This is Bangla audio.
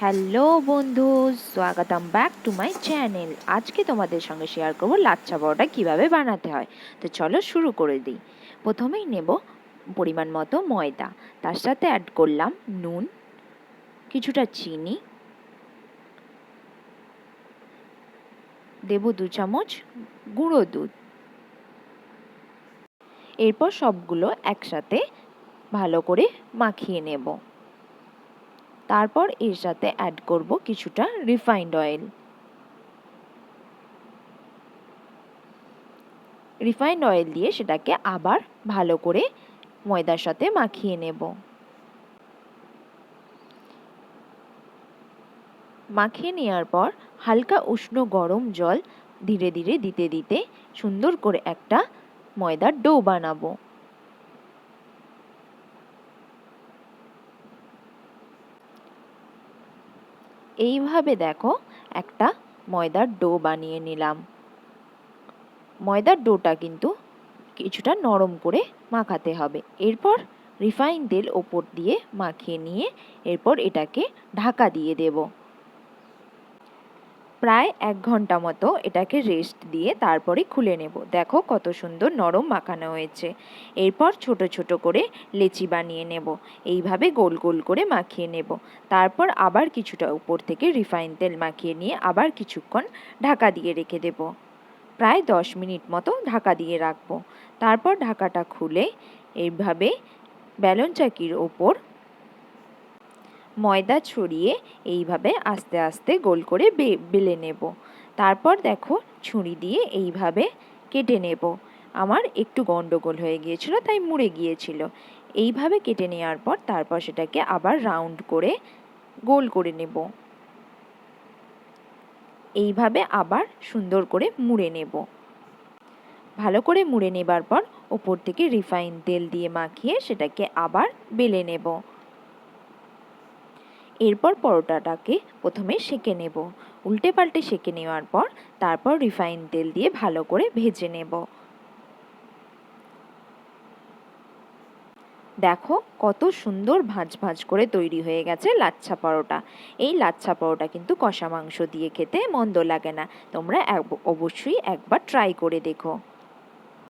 হ্যালো বন্ধু, স্বাগতম ব্যাক টু মাই চ্যানেল। আজকে তোমাদের সঙ্গে শেয়ার করব লাচ্ছা পরোটা কীভাবে বানাতে হয়। তো চলো শুরু করে দিই। প্রথমেই নেব পরিমাণ মতো ময়দা। তার সাথে অ্যাড করলাম নুন, কিছুটা চিনি। দেব দু চামচ গুঁড়ো দুধ। এরপর সবগুলো একসাথে ভালো করে মাখিয়ে নেব। তারপর এর সাথে অ্যাড করব কিছুটা রিফাইন্ড অয়েল রিফাইন্ড অয়েল দিয়ে সেটাকে আবার ভালো করে ময়দার সাথে মাখিয়ে নেব। মাখিয়ে নেওয়ার পর হালকা উষ্ণ গরম জল ধীরে ধীরে দিতে দিতে সুন্দর করে একটা ময়দার ডো বানাবো। এইভাবে দেখো একটা ময়দার ডো বানিয়ে নিলাম। ময়দার ডোটা কিন্তু কিছুটা নরম করে মাখাতে হবে। এরপর রিফাইন তেল ওপর দিয়ে মাখিয়ে নিয়ে এরপর এটাকে ঢাকা দিয়ে দেবো। প্রায় এক ঘণ্টা মতো এটাকে রেস্ট দিয়ে তারপরে খুলে নেব। দেখো কত সুন্দর নরম মাখানো হয়েছে। এরপর ছোট ছোট করে লেচি বানিয়ে নেব। এইভাবে গোল গোল করে মাখিয়ে নেব। তারপর আবার কিছুটা উপর থেকে রিফাইন তেল মাখিয়ে নিয়ে আবার কিছুক্ষণ ঢাকা দিয়ে রেখে দেব। প্রায় দশ মিনিট মতো ঢাকা দিয়ে রাখব। তারপর ঢাকাটা খুলে এইভাবে ব্যালন চাকির ওপর ময়দা ছড়িয়ে এইভাবে আস্তে আস্তে গোল করে বেলে নেব। তারপর দেখো ছুরি দিয়ে এইভাবে কেটে নেব। আমার একটু গন্ডগোল হয়ে গিয়েছিল, তাই মুড়ে গিয়েছিল। এইভাবে কেটে নেওয়ার পর তারপর সেটাকে আবার রাউন্ড করে গোল করে নেব। এইভাবে আবার সুন্দর করে মুড়ে নেব। ভালো করে মুড়ে নেবার পর ওপর থেকে রিফাইন তেল দিয়ে মাখিয়ে সেটাকে আবার বেলে নেব। এরপর পরোটাটাকে প্রথমে সেঁকে নেব। উল্টে পাল্টে সেঁকে নেওয়ার পর তারপর রিফাইন তেল দিয়ে ভালো করে ভেজে নেব। দেখো কত সুন্দর ভাঁজ ভাঁজ করে তৈরি হয়ে গেছে লাচ্ছা পরোটা। এই লাচ্ছা পরোটা কিন্তু কষা মাংস দিয়ে খেতে মন্দ লাগে না। তোমরা অবশ্যই একবার ট্রাই করে দেখো।